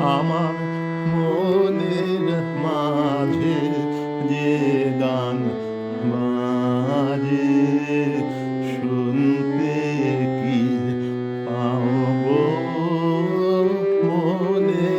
আমার মনের মাঝে যে গান মাঝে শুনতে কি পাব? মনের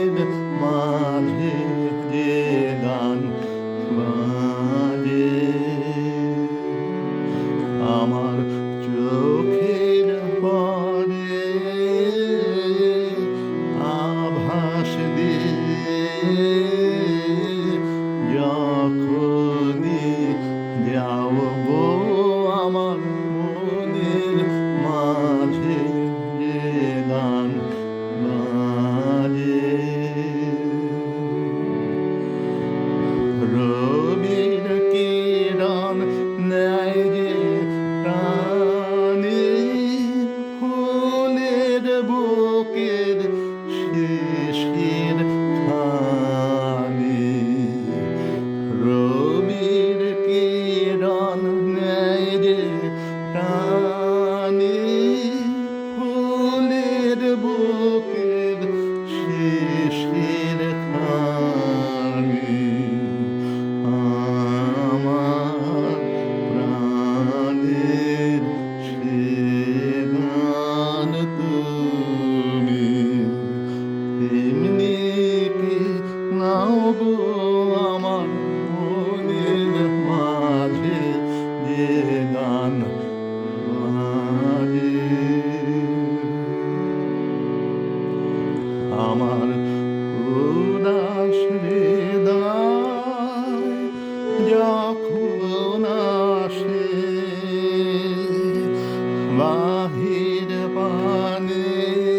আমার উদাস যখন আসে বাহির পানে